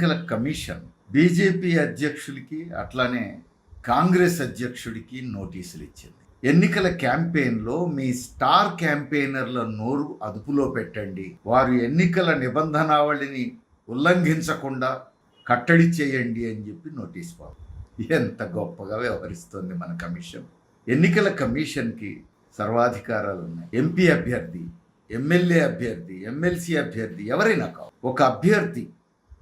ఎన్నికల commission BJP అధ్యక్షుడికి అట్లానే కాంగ్రెస్ అధ్యక్షుడికి నోటీసులు ఇచ్చింది. ఎన్నికల క్యాంపెయిన్లో మీ స్టార్ క్యాంపెయినర్ల నోరు అదుపులో పెట్టండి. వారు ఎన్నికల నిబంధనావళిని ఉల్లంఘించకుండా కట్టడి చేయండి అని చెప్పి నోటీస్ పంపారు ఎంత గొప్పగా వ్యవహరిస్తుంది మన కమిషన్. ఎన్నికల కమిషన్కి సర్వాధికారాలు ఉన్నాయి. ఎంపీ అభ్యర్థి ఎమ్మెల్యే అభ్యర్థి ఎమ్మెల్సీ అభ్యర్థి ఎవరైనా కావు ఒక అభ్యర్థి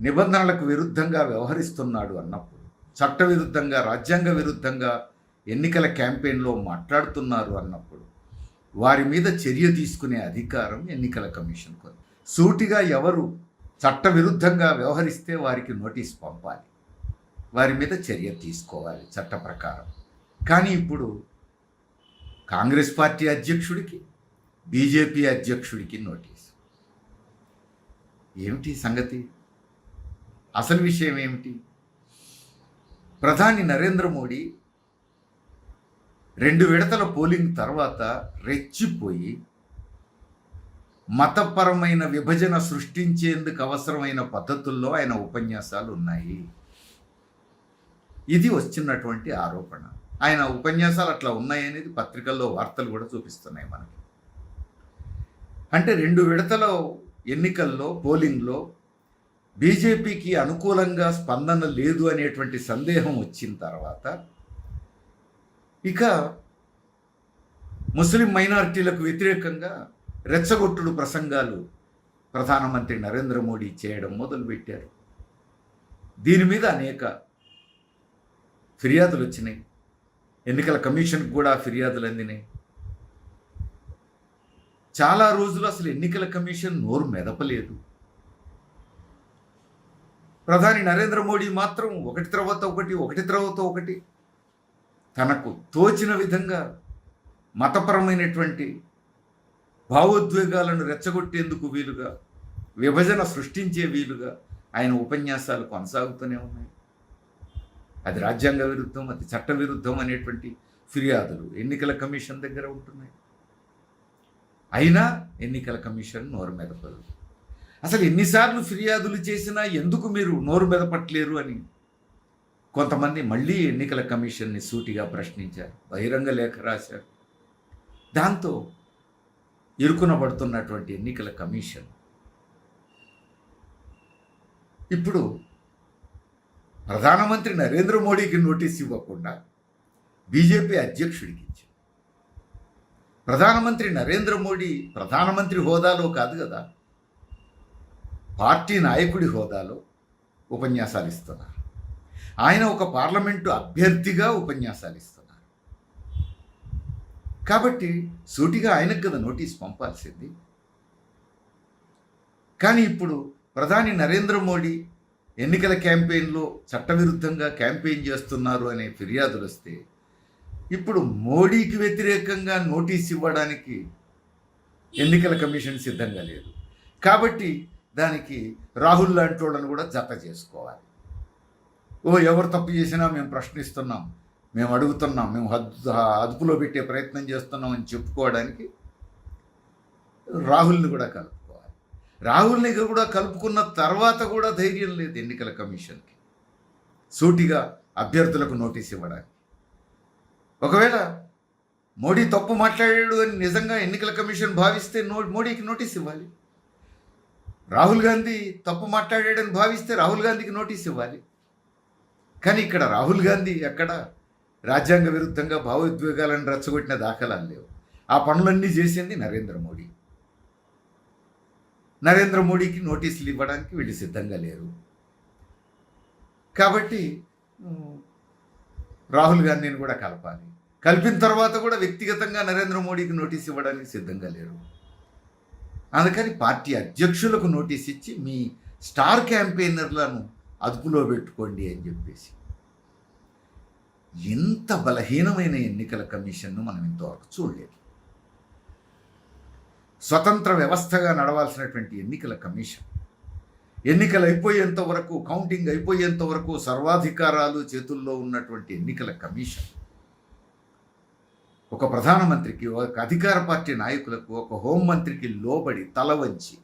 నిబంధనలకు విరుద్ధంగా వ్యవహరిస్తున్నాడు అన్నప్పుడు చట్ట విరుద్ధంగా రాజ్యాంగ విరుద్ధంగా ఎన్నికల క్యాంపెయిన్లో మాట్లాడుతున్నారు అన్నప్పుడు వారి మీద చర్య తీసుకునే అధికారం ఎన్నికల కమిషన్ సూటిగా ఎవరు చట్ట విరుద్ధంగా వ్యవహరిస్తే వారికి నోటీస్ పంపాలి. వారి మీద చర్య తీసుకోవాలి చట్ట ప్రకారం. కానీ ఇప్పుడు కాంగ్రెస్ పార్టీ అధ్యక్షుడికి బీజేపీ అధ్యక్షుడికి నోటీస్. ఏమిటి సంగతి? అసలు విషయం ఏమిటి? ప్రధాని నరేంద్ర మోడీ రెండు విడతల పోలింగ్ తర్వాత రెచ్చిపోయి మతపరమైన విభజన సృష్టించేందుకు అవసరమైన పద్ధతుల్లో ఆయన ఉపన్యాసాలు ఉన్నాయి. ఇది వచ్చినటువంటి ఆరోపణ. ఆయన ఉపన్యాసాలు అట్లా ఉన్నాయనేది పత్రికల్లో వార్తలు కూడా చూపిస్తున్నాయి మనకి. అంటే రెండు విడతల ఎన్నికల్లో పోలింగ్లో బీజేపీకి అనుకూలంగా స్పందన లేదు అనేటువంటి సందేహం వచ్చిన తర్వాత ఇక ముస్లిం మైనారిటీలకు వ్యతిరేకంగా రెచ్చగొట్టుడు ప్రసంగాలు ప్రధానమంత్రి నరేంద్ర మోడీ చేయడం మొదలుపెట్టారు. దీని మీద అనేక ఫిర్యాదులు వచ్చినాయి. ఎన్నికల కమిషన్కి కూడా ఫిర్యాదులు అందినాయి. చాలా రోజులు అసలు ఎన్నికల కమిషన్ నోరు మెదపలేదు. ప్రధాని నరేంద్ర మోడీ మాత్రం ఒకటి తర్వాత ఒకటి ఒకటి తర్వాత ఒకటి తనకు తోచిన విధంగా మతపరమైనటువంటి భావోద్వేగాలను రెచ్చగొట్టేందుకు వీలుగా విభజన సృష్టించే వీలుగా ఆయన ఉపన్యాసాలు కొనసాగుతూనే ఉన్నాయి. అది రాజ్యాంగ విరుద్ధం అది చట్ట విరుద్ధం అనేటువంటి ఫిర్యాదులు ఎన్నికల కమిషన్ దగ్గర ఉంటున్నాయి. అయినా ఎన్నికల కమిషన్ నోరు మెదపదు అసలు ఎన్నిసార్లు ఫిర్యాదులు చేసినా ఎందుకు మీరు నోరు మెదపట్లేరు అని కొంతమంది మళ్ళీ ఎన్నికల కమిషన్ని సూటిగా ప్రశ్నించారు బహిరంగ లేఖ రాశారు. దాంతో ఇరుకునబడుతున్నటువంటి ఎన్నికల కమిషన్. ఇప్పుడు ప్రధానమంత్రి నరేంద్ర మోడీకి నోటీస్ ఇవ్వకుండా బీజేపీ అధ్యక్షుడికి ఇచ్చింది ప్రధానమంత్రి నరేంద్ర మోడీ ప్రధానమంత్రి హోదాలో కాదు కదా పార్టీ నాయకుడి హోదాలో ఉపన్యాసాలు ఇస్తున్నారు. ఆయన ఒక పార్లమెంటు అభ్యర్థిగా ఉపన్యాసాలు ఇస్తున్నారు. కాబట్టి సూటిగా ఆయనకు కదా నోటీస్ పంపాల్సింది. కానీ ఇప్పుడు ప్రధాని నరేంద్ర మోడీ ఎన్నికల క్యాంపెయిన్లో చట్టవిరుద్ధంగా క్యాంపెయిన్ చేస్తున్నారు అనే ఫిర్యాదులు వస్తే ఇప్పుడు మోడీకి వ్యతిరేకంగా నోటీస్ ఇవ్వడానికి ఎన్నికల కమిషన్ సిద్ధంగా లేదు. కాబట్టి దానికి రాహుల్ లాంటి వాళ్ళని కూడా జత చేసుకోవాలి. ఓ ఎవరు తప్పు చేసినా మేము ప్రశ్నిస్తున్నాం మేము అడుగుతున్నాం మేము హద్దు అదుపులో పెట్టే ప్రయత్నం చేస్తున్నాం అని చెప్పుకోవడానికి రాహుల్ని కూడా కలుపుకోవాలి. రాహుల్ని కూడా కలుపుకున్న తర్వాత కూడా ధైర్యం లేదు ఎన్నికల కమిషన్కి. సూటిగా అభ్యర్థులకు నోటీస్ ఇవ్వడానికి. ఒకవేళ మోడీ తప్పు మాట్లాడాడు అని నిజంగా ఎన్నికల కమిషన్ భావిస్తే నో మోడీకి నోటీస్ ఇవ్వాలి. రాహుల్ గాంధీ తప్పు మాట్లాడాడని భావిస్తే రాహుల్ గాంధీకి నోటీస్ ఇవ్వాలి. కానీ ఇక్కడ రాహుల్ గాంధీ ఎక్కడ రాజ్యాంగ విరుద్ధంగా భావోద్వేగాలను రచ్చగొట్టిన దాఖలాలు లేవు. ఆ పనులన్నీ చేసింది నరేంద్ర మోడీ. నరేంద్ర మోడీకి నోటీసులు ఇవ్వడానికి వీళ్ళు సిద్ధంగా లేరు. కాబట్టి రాహుల్ గాంధీని కూడా కలపాలి. కలిపిన తర్వాత కూడా వ్యక్తిగతంగా నరేంద్ర మోడీకి నోటీస్ ఇవ్వడానికి సిద్ధంగా లేరు. అందుకని పార్టీ అధ్యక్షులకు నోటీస్ ఇచ్చి మీ స్టార్ క్యాంపెయినర్లను అదుపులో పెట్టుకోండి అని చెప్పేసి. ఎంత బలహీనమైన ఎన్నికల కమిషన్ను మనం ఇంతవరకు చూడలేదు. స్వతంత్ర వ్యవస్థగా నడవాల్సినటువంటి ఎన్నికల కమిషన్. ఎన్నికలు అయిపోయేంత వరకు కౌంటింగ్ అయిపోయేంత వరకు సర్వాధికారాలు చేతుల్లో ఉన్నటువంటి ఎన్నికల కమిషన్. ఒక ప్రధానమంత్రికి ఒక అధికార పార్టీ నాయకులకు ఒక హోంమంత్రికి లోబడి తల వంచి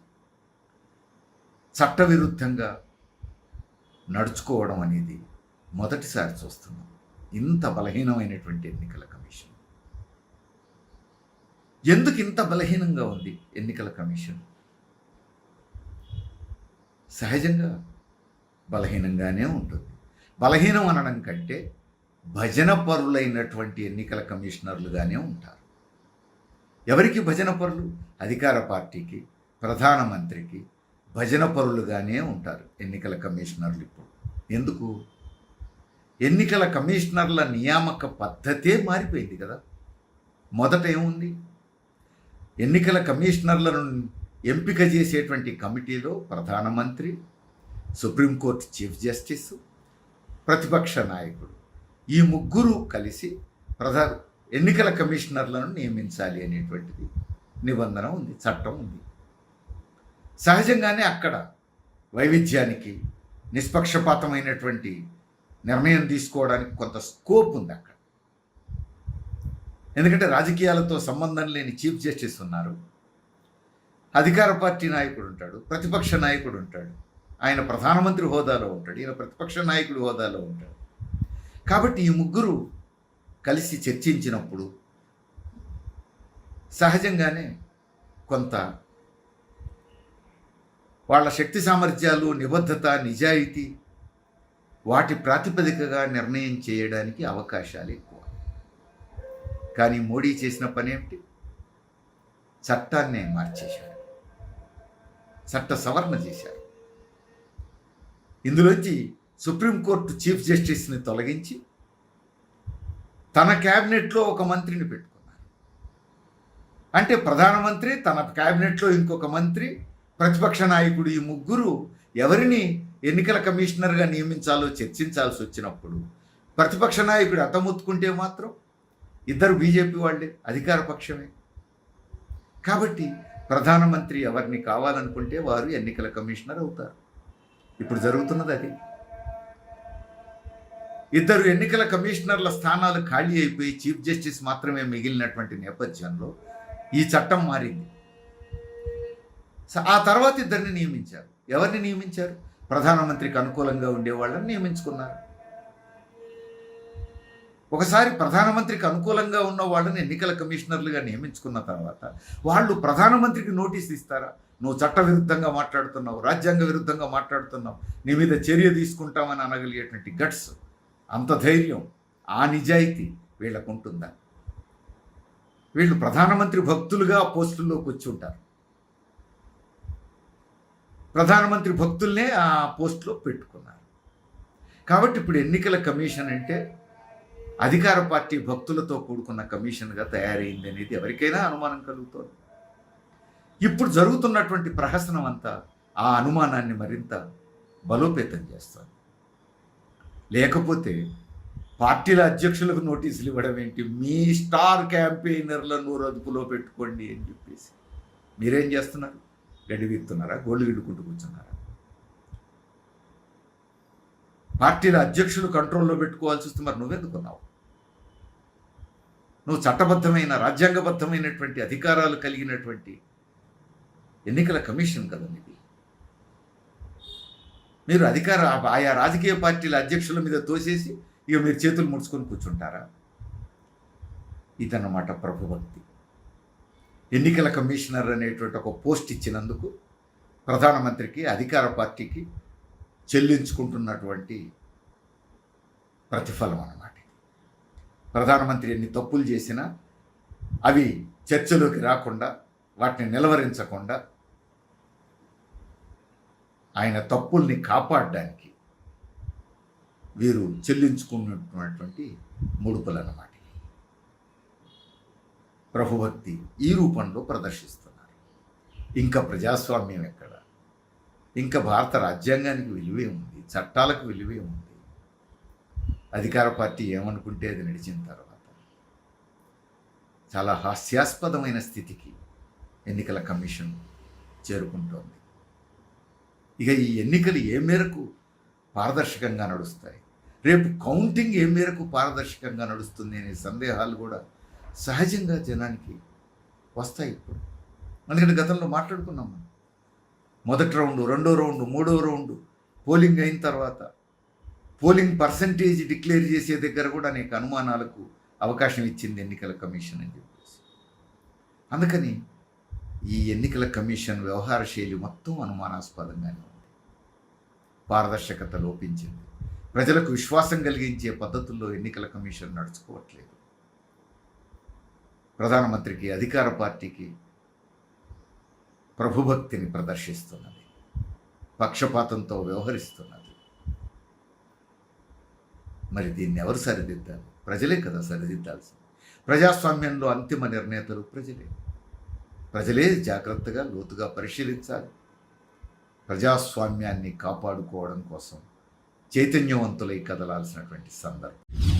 చట్టవిరుద్ధంగా నడుచుకోవడం అనేది మొదటిసారి చూస్తున్నాం. ఇంత బలహీనమైనటువంటి ఎన్నికల కమిషన్. ఎందుకు ఇంత బలహీనంగా ఉంది ఎన్నికల కమిషన్? సహజంగా బలహీనంగానే ఉంటుంది. బలహీనం అనడం కంటే భజన పరులైనటువంటి ఎన్నికల కమిషనర్లుగానే ఉంటారు. ఎవరికి భజన పరులు అధికార పార్టీకి ప్రధానమంత్రికి భజన పరులుగానే ఉంటారు ఎన్నికల కమిషనర్లు ఇప్పుడు. ఎందుకు? ఎన్నికల కమిషనర్ల నియామక పద్ధతే మారిపోయింది కదా. మొదట ఏముంది? ఎన్నికల కమిషనర్లను ఎంపిక చేసేటువంటి కమిటీలో ప్రధానమంత్రి సుప్రీంకోర్టు చీఫ్ జస్టిస్ ప్రతిపక్ష నాయకుడు. ఈ ముగ్గురు కలిసి ప్రధా ఎన్నికల కమిషనర్లను నియమించాలి అనేటువంటిది నిబంధన ఉంది చట్టం ఉంది. సహజంగానే అక్కడ వైవిధ్యానికి నిష్పక్షపాతమైనటువంటి నిర్ణయం తీసుకోవడానికి కొంత స్కోప్ ఉంది అక్కడ. ఎందుకంటే రాజకీయాలతో సంబంధం లేని చీఫ్ జస్టిస్ ఉన్నారు. అధికార పార్టీ నాయకుడు ఉంటాడు ప్రతిపక్ష నాయకుడు ఉంటాడు. ఆయన ప్రధానమంత్రి హోదాలో ఉంటాడు ఈయన ప్రతిపక్ష నాయకుడు హోదాలో ఉంటాడు. కాబట్టి ఈ ముగ్గురు కలిసి చర్చించినప్పుడు సహజంగానే కొంత వాళ్ళ శక్తి సామర్థ్యాలు నిబద్ధత నిజాయితీ వాటి ప్రాతిపదికగా నిర్ణయం చేయడానికి అవకాశాలు ఎక్కువ. కానీ మోడీ చేసిన పని ఏమిటి? చట్టాన్నే మార్చేశాడు. చట్ట సవరణ చేశారు ఇందులోంచి సుప్రీంకోర్టు చీఫ్ జస్టిస్ని తొలగించి తన క్యాబినెట్లో ఒక మంత్రిని పెట్టుకున్నారు. అంటే ప్రధానమంత్రి తన క్యాబినెట్లో ఇంకొక మంత్రి ప్రతిపక్ష నాయకుడు ఈ ముగ్గురు ఎవరిని ఎన్నికల కమిషనర్గా నియమించాలో చర్చించాల్సి వచ్చినప్పుడు ప్రతిపక్ష నాయకుడు అతముత్తుకుంటే మాత్రం ఇద్దరు బీజేపీ వాళ్ళే అధికార పక్షమే. కాబట్టి ప్రధానమంత్రి ఎవరిని కావాలనుకుంటే వారు ఎన్నికల కమిషనర్ అవుతారు. ఇప్పుడు జరుగుతున్నది అది. ఇద్దరు ఎన్నికల కమిషనర్ల స్థానాలు ఖాళీ అయిపోయి చీఫ్ జస్టిస్ మాత్రమే మిగిలినటువంటి నేపథ్యంలో ఈ చట్టం మారింది. ఆ తర్వాత ఇద్దరిని నియమించారు. ఎవరిని నియమించారు? ప్రధానమంత్రికి అనుకూలంగా ఉండే వాళ్ళని నియమించుకున్నారు. ఒకసారి ప్రధానమంత్రికి అనుకూలంగా ఉన్న వాళ్ళని ఎన్నికల కమిషనర్లుగా నియమించుకున్న తర్వాత వాళ్ళు ప్రధానమంత్రికి నోటీస్ ఇస్తారా? నువ్వు చట్ట విరుద్ధంగా మాట్లాడుతున్నావు రాజ్యాంగ విరుద్ధంగా మాట్లాడుతున్నావు నీ మీద చర్య తీసుకుంటామని అనగలిగేటువంటి గట్స్ అంత ధైర్యం ఆ నిజాయితీ వీళ్ళకు ఉంటుందా వీళ్ళు ప్రధానమంత్రి భక్తులుగా ఆ పోస్టుల్లోకి వచ్చి ఉంటారు ప్రధానమంత్రి భక్తుల్నే ఆ పోస్టులో పెట్టుకున్నారు. కాబట్టి ఇప్పుడు ఎన్నికల కమిషన్ అంటే అధికార పార్టీ భక్తులతో కూడుకున్న కమిషన్గా తయారైంది అనేది ఎవరికైనా అనుమానం కలుగుతోంది. ఇప్పుడు జరుగుతున్నటువంటి ప్రహసనం అంతా ఆ అనుమానాన్ని మరింత బలోపేతం చేస్తుంది. లేకపోతే పార్టీల అధ్యక్షులకు నోటీసులు ఇవ్వడం ఏంటి? మీ స్టార్ క్యాంపెయినర్లను అదుపులో పెట్టుకోండి అని చెప్పేసి. మీరేం చేస్తున్నారు? గడివిత్తున్నారా గోళ్ళు విడుకుంటూ కూర్చున్నారా? పార్టీల అధ్యక్షులు కంట్రోల్లో పెట్టుకోవాల్సి వస్తే మరి నువ్వెందుకున్నావు నువ్వు చట్టబద్ధమైన రాజ్యాంగబద్ధమైనటువంటి అధికారాలు కలిగినటువంటి ఎన్నికల కమిషన్ కదా ఇది మీరు అధికార ఆయా రాజకీయ పార్టీల అధ్యక్షుల మీద తోసేసి ఇక మీరు చేతులు ముడుచుకొని కూర్చుంటారా? ఇదన్నమాట ప్రభుభక్తి. ఎన్నికల కమిషనర్ అనేటువంటి ఒక పోస్ట్ ఇచ్చినందుకు ప్రధానమంత్రికి అధికార పార్టీకి చెల్లించుకుంటున్నటువంటి ప్రతిఫలం అన్నమాట ప్రధానమంత్రి ఎన్ని తప్పులు చేసినా అవి చర్చలోకి రాకుండా వాటిని నిలవరించకుండా ఆయన తప్పుల్ని కాపాడడానికి వీరు చెల్లించుకున్నటువంటి ముడుపులు అన్నమాట ప్రభుభక్తి ఈ రూపంలో ప్రదర్శిస్తున్నారు. ఇంకా ప్రజాస్వామ్యం ఎక్కడ? ఇంకా భారత రాజ్యాంగానికి విలువే ఉంది చట్టాలకు విలువే ఉంది. అధికార పార్టీ ఏమనుకుంటే అది నడిచిన తర్వాత. చాలా హాస్యాస్పదమైన స్థితికి ఎన్నికల కమిషన్ చేరుకుంటోంది. ఇక ఈ ఎన్నికలు ఏ మేరకు పారదర్శకంగా నడుస్తాయి? రేపు కౌంటింగ్ ఏ మేరకు పారదర్శకంగా నడుస్తుంది అనే సందేహాలు కూడా సహజంగా జనానికి వస్తాయి ఇప్పుడు. అందుకని గతంలో మాట్లాడుకున్నాం మనం. మొదటి రౌండ్ రెండో రౌండ్ మూడో రౌండ్ పోలింగ్ అయిన తర్వాత పోలింగ్ పర్సంటేజ్ డిక్లేర్ చేసే దగ్గర కూడా అనేక అనుమానాలకు అవకాశం ఇచ్చింది ఎన్నికల కమిషన్ అని చెప్పేసి. అందుకని ఈ ఎన్నికల కమిషన్ వ్యవహార శైలి మొత్తం అనుమానాస్పదంగానే ఉంది. పారదర్శకత లోపించింది. ప్రజలకు విశ్వాసం కలిగించే పద్ధతుల్లో ఎన్నికల కమిషన్ నడుచుకోవట్లేదు. ప్రధానమంత్రికి అధికార పార్టీకి ప్రభుభక్తిని ప్రదర్శిస్తున్నది. పక్షపాతంతో వ్యవహరిస్తున్నది. మరి దీన్ని ఎవరు సరిదిద్దాలి? ప్రజలే కదా సరిదిద్దాల్సింది. ప్రజాస్వామ్యంలో అంతిమ నిర్ణేతలు ప్రజలే. ప్రజలే జాగ్రత్తగా లోతుగా పరిశీలించాలి. ప్రజాస్వామ్యాన్ని కాపాడుకోవడం కోసం చైతన్యవంతులై కదలాల్సినటువంటి సందర్భం.